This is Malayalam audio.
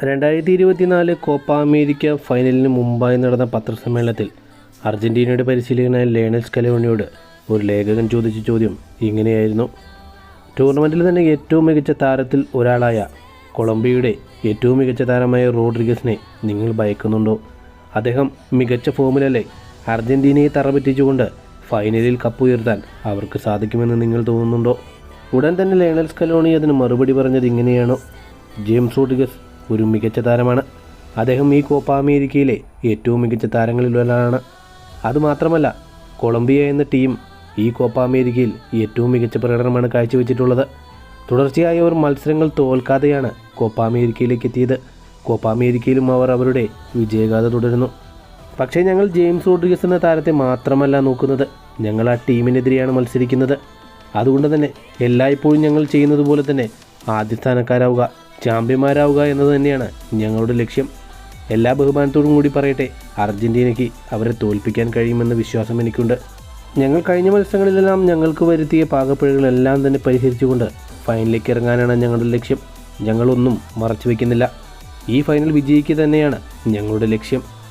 രണ്ടായിരത്തി ഇരുപത്തിനാല് കോപ്പ അമേരിക്ക ഫൈനലിന് മുമ്പായി നടന്ന പത്രസമ്മേളനത്തിൽ അർജന്റീനയുടെ പരിശീലകനായ ലേണൽ സ്കലോണിയോട് ഒരു ലേഖകൻ ചോദിച്ച ചോദ്യം ഇങ്ങനെയായിരുന്നു. ടൂർണമെന്റിൽ തന്നെ ഏറ്റവും മികച്ച താരത്തിൽ ഒരാളായ കൊളംബിയയുടെ ഏറ്റവും മികച്ച താരമായ റോഡ്രിഗസിനെ നിങ്ങൾ ഭയക്കുന്നുണ്ടോ? അദ്ദേഹം മികച്ച ഫോമിലല്ലേ അർജന്റീനയെ തറപറ്റിച്ചുകൊണ്ട് ഫൈനലിൽ കപ്പ് ഉയർത്താൻ അവർക്ക് സാധിക്കുമെന്ന് നിങ്ങൾ തോന്നുന്നുണ്ടോ? ഉടൻ തന്നെ ലേണൽ സ്കലോണി അതിന് മറുപടി പറഞ്ഞത് ഇങ്ങനെയാണോ? ജെയിംസ് റോഡ്രിഗസ് ഒരു മികച്ച താരമാണ്. അദ്ദേഹം ഈ കോപ്പ അമേരിക്കയിലെ ഏറ്റവും മികച്ച താരങ്ങളിൽ ഒരാളാണ് അതുമാത്രമല്ല കൊളംബിയ എന്ന ടീം ഈ കോപ്പ അമേരിക്കയിൽ ഏറ്റവും മികച്ച പ്രകടനമാണ് കാഴ്ചവെച്ചിട്ടുള്ളത്. തുടർച്ചയായ അവർ മത്സരങ്ങൾ തോൽക്കാതെയാണ് കോപ്പ അമേരിക്കയിലേക്ക് എത്തിയത്. കോപ്പ അമേരിക്കയിലും അവർ അവരുടെ വിജയഗാഥ തുടരുന്നു. പക്ഷേ ഞങ്ങൾ ജെയിംസ് റോഡ്രിഗസ് എന്ന താരത്തെ മാത്രമല്ല നോക്കുന്നത്. ഞങ്ങൾ ആ ടീമിനെതിരെയാണ് മത്സരിക്കുന്നത്. അതുകൊണ്ട് തന്നെ എല്ലായ്പ്പോഴും ഞങ്ങൾ ചെയ്യുന്നത് പോലെ തന്നെ ആദ്യ സ്ഥാനക്കാരാവുക ചാമ്പ്യന്മാരാവുക എന്നത് തന്നെയാണ് ഞങ്ങളുടെ ലക്ഷ്യം. എല്ലാ ബഹുമാനത്തോടും കൂടി പറയട്ടെ അർജന്റീനയ്ക്ക് അവരെ തോൽപ്പിക്കാൻ കഴിയുമെന്ന വിശ്വാസം എനിക്കുണ്ട്. ഞങ്ങൾ കഴിഞ്ഞ മത്സരങ്ങളിലെല്ലാം ഞങ്ങൾക്ക് വരുത്തിയ പാകപ്പിഴകളെല്ലാം തന്നെ പരിഹരിച്ചുകൊണ്ട് ഫൈനലിലേക്ക് ഇറങ്ങാനാണ് ഞങ്ങളുടെ ലക്ഷ്യം. ഞങ്ങളൊന്നും മറച്ചു വയ്ക്കുന്നില്ല ഈ ഫൈനൽ വിജയിക്കുക തന്നെയാണ് ഞങ്ങളുടെ ലക്ഷ്യം.